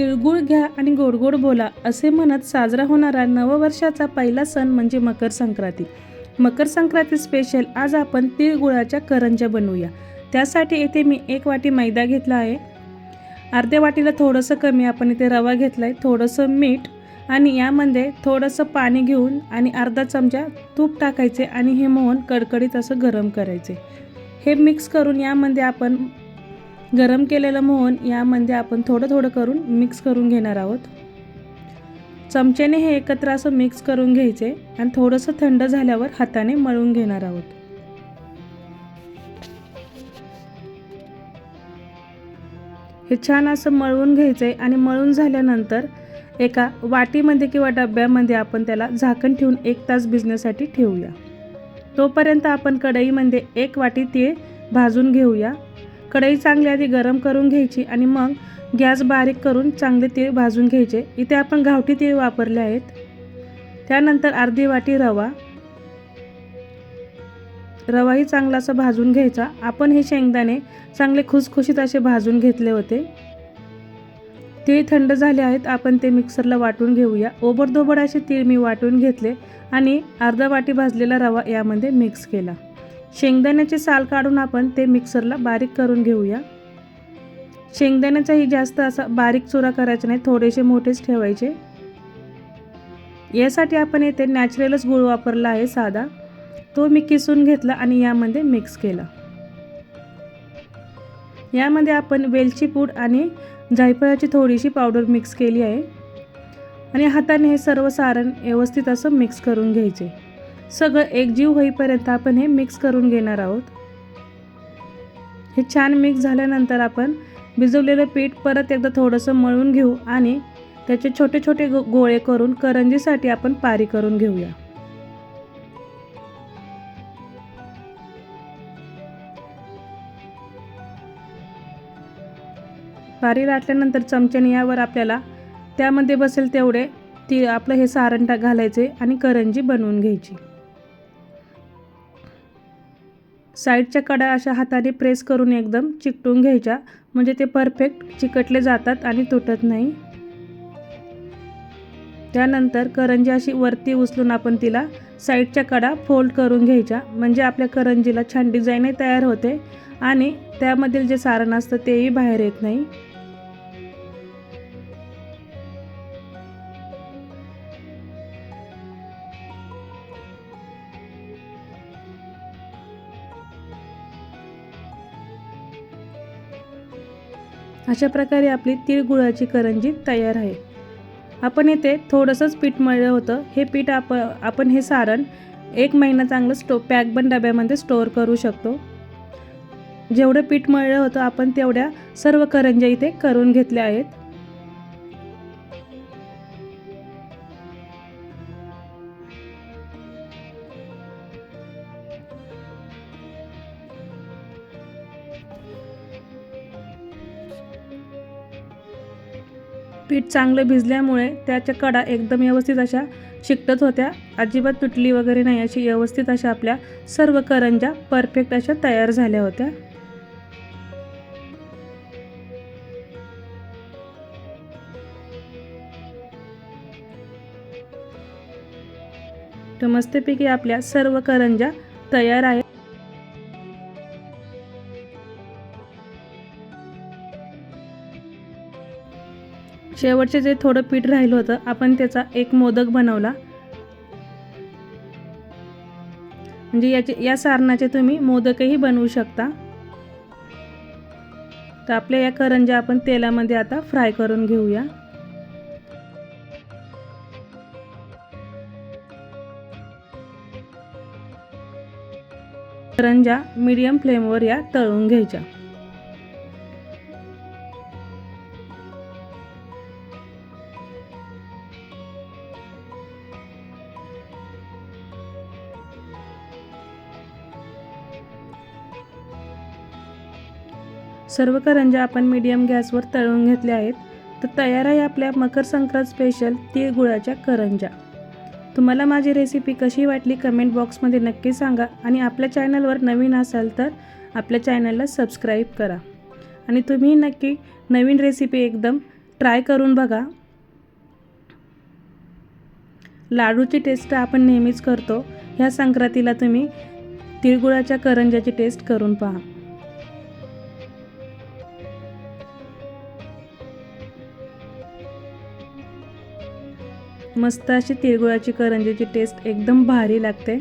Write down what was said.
तिळगुळ घ्या आणि गोड गोड बोला असे म्हणत साजरा होणारा नववर्षाचा पहिला सण म्हणजे मकर संक्रांती. मकर संक्रांती स्पेशल आज आपण तिळगुळाच्या करंज्या बनवूया. त्यासाठी येथे मी एक वाटी मैदा घेतला आहे. अर्ध्या वाटीला थोडंसं कमी आपण इथे रवा घेतला आहे थोडंसं मीठ आणि यामध्ये थोडंसं पाणी घेऊन आणि अर्धा चमचा तूप टाकायचे आणि हे मोहन कडकडीत असं गरम करायचे. हे मिक्स करून यामध्ये आपण गरम केलेलं मोहन यामध्ये आपण थोडं थोडं करून मिक्स करून घेणार आहोत. चमच्याने हे एकत्र असं मिक्स करून घ्यायचे आणि थोडंसं थंड झाल्यावर हाताने मळून घेणार आहोत. हे छान असं मळवून घ्यायचं आहे आणि मळून झाल्यानंतर एका वाटीमध्ये किंवा डब्यामध्ये आपण त्याला झाकण ठेवून एक तास भिजण्यासाठी ठेवूया. तोपर्यंत आपण कढईमध्ये एक वाटी तीळ भाजून घेऊया. कढई चांगली आधी गरम करून घ्यायची आणि मग गॅस बारीक करून चांगले तीळ भाजून घ्यायचे. इथे आपण गावठी तीळ वापरले आहेत. त्यानंतर अर्धी वाटी रवा. रवाही चांगला असा भाजून घ्यायचा. आपण हे शेंगदाणे चांगले खुसखुशीत असे भाजून घेतले होते. तीळ थंड झाले आहेत. आपण ते मिक्सरला वाटून घेऊया. ओबडधोबड असे तीळ मी वाटून घेतले आणि अर्धा वाटी भाजलेला रवा यामध्ये मिक्स केला. शेंगदाण्याचे साल काढून आपण ते मिक्सरला बारीक करून घेऊया. शेंगदाण्याचाही जास्त असा बारीक चुरा करायचा नाही थोडेसे मोठेच ठेवायचे. यासाठी आपण येथे नॅचरलच गुळ वापरला आहे साधा. तो मी किसून घेतला आणि यामध्ये मिक्स केला. यामध्ये आपण वेलची पूड आणि जायफळाची थोडीशी पावडर मिक्स केली आहे. आणि हाताने हे सर्व सारण व्यवस्थित असं मिक्स करून घ्यायचे. सगळं एकजीव होईपर्यंत आपण हे मिक्स करून घेणार आहोत. हे छान मिक्स झाल्यानंतर आपण भिजवलेलं पीठ परत एकदा थोडंसं मळून घेऊ आणि त्याचे छोटे छोटे गो गोळे करून करंजीसाठी आपण पारी करून घेऊया. पारी लाटल्यानंतर चमच्याने यावर आपल्याला त्यामध्ये बसेल तेवढे ती आपलं हे सारंटा घालायचे आणि करंजी बनवून घ्यायची. साईडच्या कडा अशा हाताने प्रेस करून एकदम चिकटून घ्यायच्या. म्हणजे ते परफेक्ट चिकटले जातात आणि तुटत नाही. त्यानंतर करंजी अशी वरती उचलून आपण तिला साईडच्या कडा फोल्ड करून घ्यायच्या. म्हणजे आपल्या करंजीला छान डिझाईनही तयार होते आणि त्यामधील जे सारण असतं तेही बाहेर येत नाही. अशा प्रकारे आपली तिळगुळाची करंजी तयार आहे. आपण येथे थोडंसंच पीठ मळलं होतं. हे पीठ आप आपण हे सारण एक महिना चांगलं स्टो पॅक पण डब्यामध्ये स्टोअर करू शकतो. जेवढं पीठ मळलं होतं आपण तेवढ्या सर्व करंज्या इथे करून घेतल्या आहेत. पीठ चांगलं भिजल्यामुळे त्याच्या कडा एकदम व्यवस्थित अशा चिकटत होत्या. अजिबात तुटली वगैरे नाही अशी व्यवस्थित अशा आपल्या सर्व करंज्या परफेक्ट अशा तयार झाल्या होत्या. तर मस्तपैकी आपल्या सर्व करंज्या तयार आहेत. शेवटचे जे थोडं पीठ राहिलं होतं आपण त्याचा एक मोदक बनवला. म्हणजे याचे या सारणाचे तुम्ही मोदकही बनवू शकता. तर आपल्या या करंज्या आपण तेलामध्ये आता फ्राय करून घेऊया. करंजा मीडियम फ्लेमवर या तळून घ्यायच्या. सर्व करंज्या आपण मीडियम गॅसवर तळून घेतल्या आहेत. तर तयार आहे आपल्या मकर संक्रांत स्पेशल तिळगुळाच्या करंज्या तुम्हाला माझी रेसिपी कशी वाटली कमेंट बॉक्समध्ये नक्की सांगा आणि आपल्या चॅनलवर नवीन असाल तर आपल्या चॅनलला सबस्क्राईब करा. आणि तुम्ही नक्की नवीन रेसिपी एकदम ट्राय करून बघा. लाडूची टेस्ट आपण नेहमीच करतो. ह्या संक्रांतीला तुम्ही तिळगुळाच्या करंजाची टेस्ट करून पहा. मस्त अशी तिळगुळाची करंजीची टेस्ट एकदम भारी लागते.